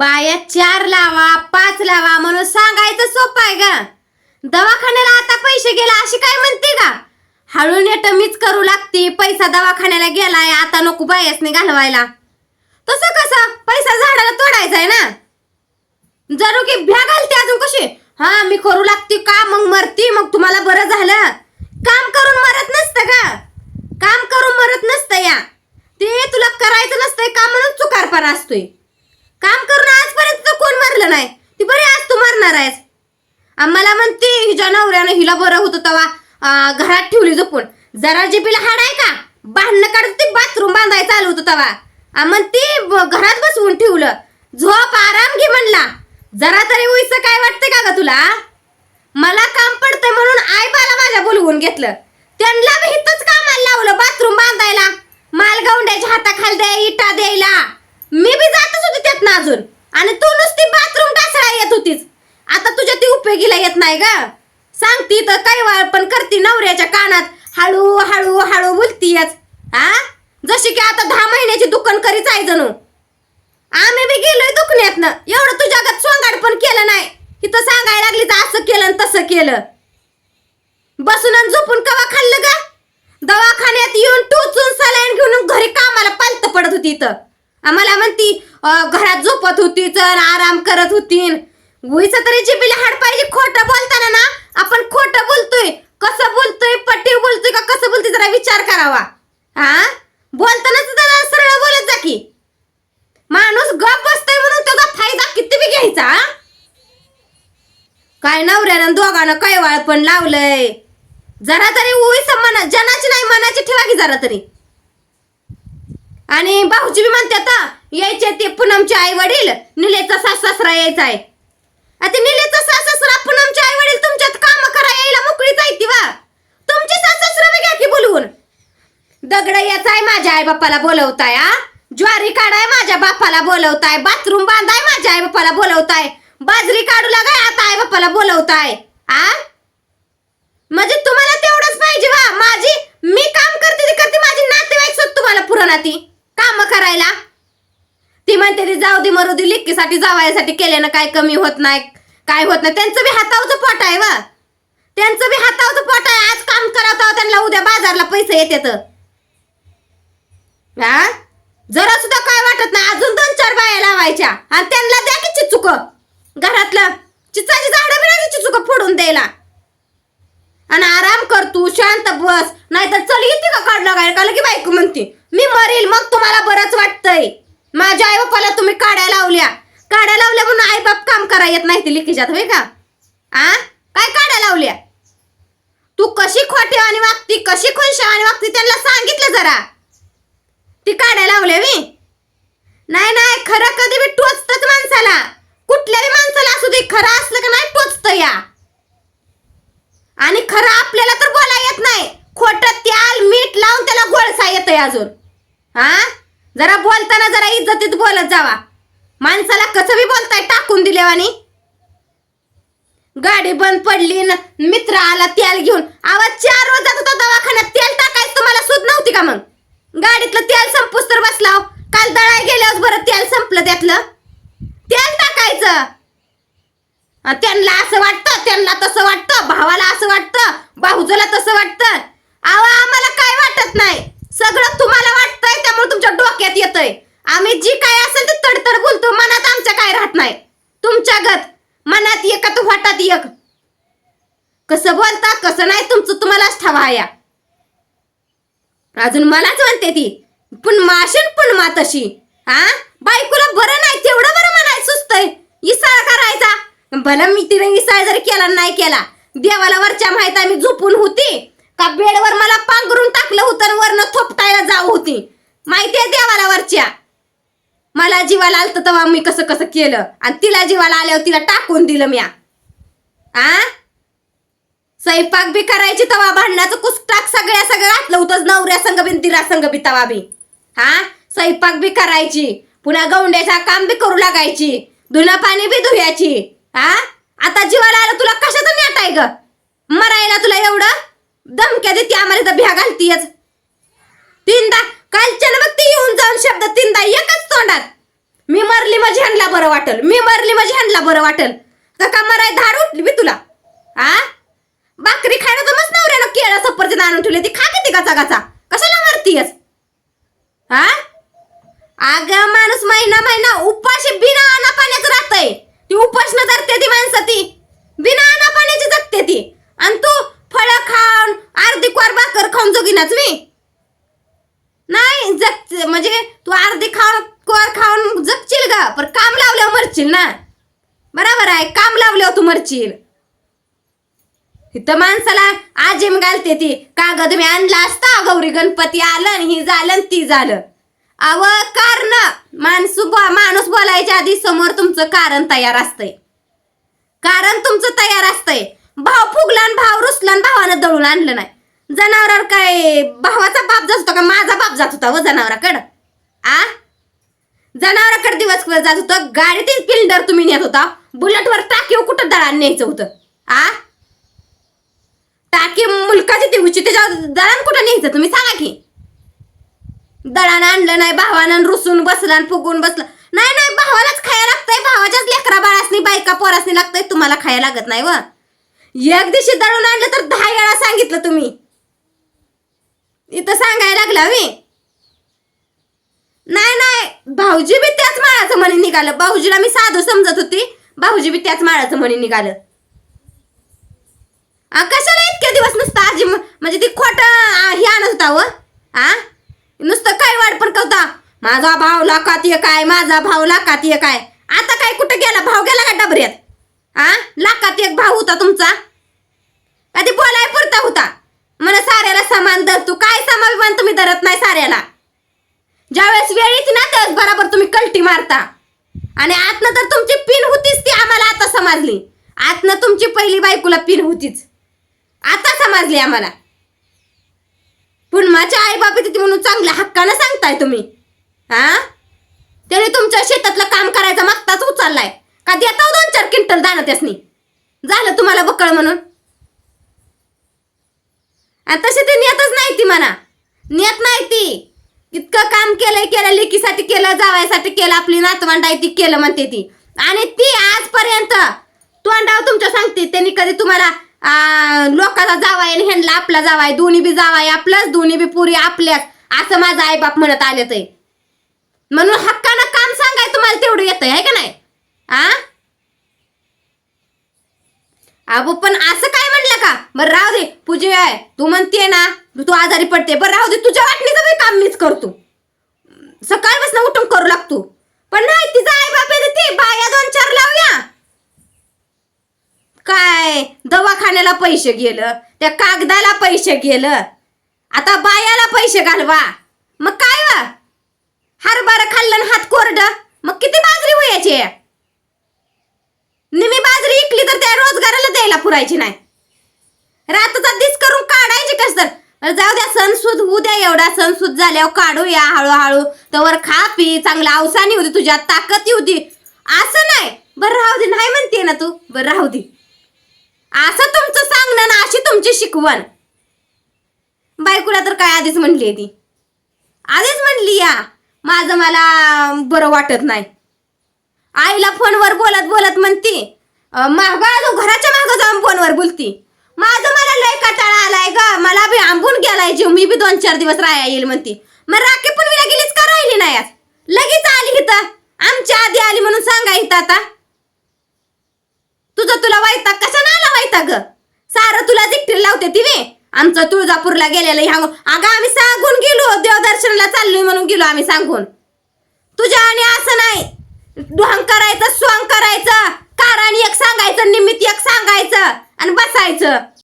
बाया चार लावा पाच लावा म्हणून सांगायचं सोपं आहे ग. दवाखान्याला आता पैसे गेला अशी काय म्हणते का हळू नेट मीच करू लागते. पैसा दवाखान्याला गेलाय आता नको बायासने घालवायला. तसं कसं? पैसा झाडाला तोडायचा आहे ना? जणू की भ्या घालते अजून कशी? हा मी करू लागते का? मग मरती मग तुम्हाला बरं झालं. काम करून मरत नसतं का काम करून मरत नसतं या. ते तुला करायचं नसतंय का म्हणून चुकारपणा असतोय? काम करून आजपर्यंत तर कोण मारलं नाही? ती बरी आज तू मरणार आहेस. आम्हाला म्हणते हिच्या नवऱ्यानं हिला बरं होतं तेव्हा घरात ठेवली जपून जरा जिबीला हाड आहे का? भांडणं काढत ते बाथरूम बांधाय चालू होतं तेव्हा आम्हाला ती घरात बसवून ठेवलं. झोप आराम घे म्हणला. जरा तरी उईचं काय वाटतंय का ग तुला? मला काम पडतंय म्हणून आई बाला माझ्या बोलवून घेतलं. त्यांना बी कामाला लावलं बाथरूम बांधायला. माल गावंड्याच्या हाताखाली द्या इटा द्यायला. मी बी जातच होती त्यात ना अजून. आणि तू नुसती बाथरूम डासळा येत होतीस. आता तुझ्या ती उपयोगीला येत नाही ग. सांगती तर काही वाळ पण करती नवऱ्याच्या कानात. हळू हळू हळू बोलतीयच. हा जशी की आता दहा महिन्याची दुकान करीच आहे जणू. आम्ही बी गेलोय दुखण्यातनं. एवढं तुझ्या गत सोंगाड पण केलं नाही. इथं सांगायला लागली तर असं केलं आणि तसं केलं. बसून आणि झोपून कवा खाल्लं का दवाखान्यात येऊन टोचून सलाईन घेऊन घरी कामाला पालत पडत होती इथं. आम्हाला म्हणती घरात झोपत होती चल आराम करत होती उईच तरी जिबीला हाड पाहिजे खोटं बोलताना ना आपण खोटं बोलतोय. कसं बोलतोय पट्टी बोलतोय का कसं बोलतोय जरा विचार करावा. हा बोलताना जरा सरळ बोलत जा की. माणूस गप बसतोय म्हणून त्याचा फायदा किती बी घ्यायचा काय नवऱ्यानं दोघांना कैवाळ पण लावलंय. जरा तरी उई मना जनाची नाही मनाची ठेवा की जरा तरी. आणि भाऊजी बी म्हणते आता यायचे ते पूनमचे आई वडील निलेचा सास सासरा यायचा आहे आता निलेचा सास सासरा पूनमचे आई वडील तुमच्यात काम करा यायला मोकळी जायती वा तुमची सास सासरा बी घ्या की बोलवून. दगड याचा आहे माझ्या आई बापाला बोलवताय आ ज्वारी काढाय माझ्या बापाला बोलवताय बाथरूम बांधाय माझ्या आई बापाला बोलवताय बाजरी काढू लागाय आता आई बापाला बोलवताय आ म्हणजे तुम्हाला तेवढंच पाहिजे वा माझी मी काम करते ती करते माझी नातेवाईक सुद्धा तुम्हाला पुरवणार ती काम करायला ती म्हणते मरुदी लिक्कीसाठी जावायसाठी केल्यानं काय कमी होत नाही काय होत नाही. त्यांचं बी हातावचं पोट आहे वा. त्यांचं बी हातावचं पोट आहे. आज काम करत त्यांना उद्या बाजारला पैसे येतात. हा? जरा सुद्धा काय वाटत नाही. अजून दोन चार बाया लावायच्या. आणि त्यांना द्या की चिचुक. घरातलं चिचाची झाडं मिळाली चिचुक फोडून द्यायला. आणि आराम कर तू शांत बस. नाहीतर चल येते का काढलं काय का की बायको म्हणते मी मरील मग तुम्हाला बरंच वाटतंय. माझ्या आई बापाला तुम्ही काड्या लावल्या. काड्या लावल्या म्हणून आई बाप काम करा येत नाही ते लिखीच्यात होय का? आ? काय काड्या लावल्या? तू कशी खोटेवानी वागती कशी खुनशेवानी वागती त्यांना सांगितलं जरा. ती काड्या लावल्या मी नाही नाही खरं कधी बी टोचतच माणसाला. कुठल्याही माणसाला असू दे खरं असलं का नाही टोचत या. आणि खरं आपल्याला तर बोला येत नाही. खोट त्याल मीठ लावून त्याला गोळसा येतंय अजून. जरा बोलताना जरा इज्जतीत बोलत जावा. माणसाला कसं बी बोलताय टाकून दिल्यावानी गाडी बंद पडली ना मित्र आला तेल घेऊन. आवाज चार रोज जात होता दवाखान्यात. तेल टाकायचं तुम्हाला सूत नव्हती का मग? गाडीतलं तेल संपूस तर बसलाव हो. काल दळाय गेल्यावर बरं तेल संपलं त्यातलं. तेल टाकायचं. त्यांना असं वाटतं त्यांना तसं वाटतं भावाला असं वाटतं भाऊजला तसं वाटतं. आवा आम्हाला काय वाटत नाही. सगळं तुम्हाला वाटतं. त्यामुळे तुमच्या डोक्यात येतंय. आम्ही जी काय असेल ते तडतड बोलतो मनात आमच्या काय राहत नाही. तुमच्या गत मनात एक तर वाटात एक. कसं बोलता कसं नाही तुमचं तुम्हालाच ठावा या. अजून मलाच म्हणते ती पण माशन पण मा तशी. हा बायकोला बरं नाही तेवढं बरं म्हणाय सुचतय. इसाळ करायचा. भलं मी तिने इसाळ जर केला नाही केला देवाला वरच्या माहीत आम्ही झोपून होती. का बेडवर मला पांघरून टाकलं होतं वरनं थोपटायला जाऊ होती. माहिती आहे देवाला वरच्या. मला जीवाला आलं तेव्हा मी कसं कसं केलं. आणि तिला जीवाला आल्यावर तिला टाकून दिलं म्या. आ? स्वयंपाक बी करायची तवा भांडणाचं कुसटाक सगळ्या सगळं घातलं होतं नवऱ्या संघ बी तिला संघ बी तवा बी. हा स्वयंपाक बी करायची. पुन्हा गौंड्याचा काम बी करू लागायची. धुणं पाणी बी धुयाची. हा आता जीवाला आलं तुला कशाचं नेट आहे ग? मरायला तुला एवढं धमक्या देते आम्हाला तर भ्या घालतीयच. तीनदा कालच्या बघ ती येऊन जाऊन शब्द तीनदा एकच तोंडात. मी मरली माझी ह्यांना बरं वाटल. मी मरली माझी ह्यांना बरं वाटल. का का मराय धाड उठली मी तुला. आ? भाकरी खायला तर मस्त नवऱ्यानं केळं सफरचंद आणून ठेवले. ती खा किती गाचा गाचा. कशाला मरतीयस? हा अगं माणूस महिना महिना उपाशी बिना अना पाण्याचं राहतंय ती उपासनं धरते ती माणसं ती बिना अना पाण्याची जगते ती आणि तू फळं खाऊन अर्धी क्वार भाकर खाऊन जोगीनाच मी नाही जग म्हणजे तू अर्धी खाऊन क्वार खाऊन जगशील का पण काम लावल्यावर मरशील ना बरोबर आहे काम लावल्यावर तू मरशील इथं माणसाला आजीम घालते ती. कागद मी आणला असता गौरी गणपती आलं ही झालं ती झालं. अव कारण माणसू बो- माणूस बोलायच्या आधी समोर तुमचं कारण तयार असतंय. कारण तुमचं तयार असतंय. भाव फुगला भाव रुसला भावानं दळून आणलं नाही. जनावरावर काय भावाचा बाप जात होता का माझा बाप जात होता व जनावराकडं? आ? जनावराकडे दिवस जात होतं. गाडीतील पिल्डर तुम्ही नेत होता. बुलेटवर टाकीव कुठं दळान न्यायचं होतं? आ? टाकी मुलकाची ती उची त्याच्यावर दळान कुठं न्यायचं? तुम्ही सांगा की. दळानं आणलं नाही भावानं रुसून बसला आणि फुगून बसलं. नाही नाही भावालाच खायला लागतंय. भावाच्याच लेकरा बाळासनी बायका पोरासनी लागतंय. तुम्हाला खायला लागत नाही व. एक दिवशी दळून आणलं तर दहा वेळा सांगितलं तुम्ही. इथं सांगायला लागला मी नाही नाही. भाऊजी बी त्याच माळाचं म्हणे निघालं. भाऊजीला मी साधू समजत होती. भाऊजी बी त्याच माळाचं म्हणे निघालं. कशाला इतके दिवस नुसतं आजी म्हणजे ती खोट हे आणत होता व? आ नुसतं काय वाट पण करता. माझा भाव लाखात एक काय माझा भाव लाखात एक काय आता काय कुठं गेला? भाव गेला का डबऱ्यात? आ लाखात एक भाव होता तुमचा? कधी बोलाय पुरता होता? मला साऱ्याला समान धर तू. काय समाभिमान तुम्ही धरत नाही साऱ्याला? ज्यावेळेस वेळ येते ना त्यावेळेस बरोबर तुम्ही कलटी मारता. आणि आतनं तर तुमची पिन होतीच ती आम्हाला आता समजली. आतनं तुमची पहिली बायकोला पिन होतीच. आता समजली आम्हाला. पण माझ्या आई बाप तिथे म्हणून चांगल्या हक्कानं सांगताय तुम्ही. हा? त्याने तुमच्या शेतातलं काम करायचा मागताच उचललाय. का देता हो दोन चार क्विंटल दाणं त्यासनी? झालं तुम्हाला बकळ म्हणून? आणि तसे ते नेतच नाही ती म्हणा. नेत नाही ती. इतकं काम केलंय केलं लेकीसाठी केलं जावायसाठी केलं आपली नातवंड आहे ती केलं म्हणते ती. आणि ती आजपर्यंत तोंडाव तुमच्या सांगते त्यांनी कधी तुम्हाला लोकांचा लोकाचा जावाय आणि ह्यांना आपला जावाय दोन्ही बी जावाय आपलंच दोन्ही बी पुरी आपल्याच असं माझा आई बाप म्हणत आले ते म्हणून हक्कानं काम सांगाय तुम्हाला तेवढं येतंय आहे का नाही? आ? अबो पण असं काय म्हणलं का? बरं राहू दे पूजे तू म्हणते ना तू आजारी पडते. बरं राहू दे. तुझ्या वाटणीचं बी काम मीच करतो. सकाळपासून उठून करू लागतो. पण नाही तिचा आई बाप येते ते. बाया दोन चार लावूया. काय? दवाखान्याला पैसे गेलं. त्या कागदाला पैसे गेलं. आता बायाला पैसे घालवा. मग काय वा? हरभरा खाल्लं हात कोरड. मग किती बाजरी व्हायची निमी बाजरी इकली तर त्या रोजगाराला द्यायला पुरायची नाही. रातचा दिस करून काढायची कस तर? अरे जाऊ द्या सणसूद होऊ द्या एवढा. सणसूद झाल्यावर काढूया हळूहळू. तवर खा पी. चांगला अवसानी होती तुझ्यात ताकद होती. असं नाही. बरं राहू दे नाही म्हणते ना तू? बरं राहू दे. असं तुमचं सांगणं ना अशी तुमची शिकवण. बायकोला तर काय आधीच म्हणली आहे ती. आधीच म्हणली या. माझं मला बरं वाटत नाही. आईला फोनवर बोलत बोलत म्हणती मागं आलो घराच्या मागं जाऊन फोनवर बोलती. माझं मला लय कटाळा आलाय ग. मला बी आंबून गेलाय जीव. मी बी दोन चार दिवस राहायला येईल म्हणती. मग राखी पण विला गेलीच का राहिली नाही आज? लगेच आली इथं. आमच्या आधी आली म्हणून सांगा इथं आता. तुझं तुला वैताग ना आला वैताग? सारं तुला जिकटीला लावते ती वे आमचं तुळजापूरला गेलेलं ह्या अगं आम्ही सांगून गेलो. देवदर्शनाला चाललोय म्हणून गेलो आम्ही सांगून. तुझ्या आणि असं नाही. ढोंग करायचं स्वांग करायचं. कारण एक सांगायचं निमित्त एक सांगायचं. आणि बसायचं.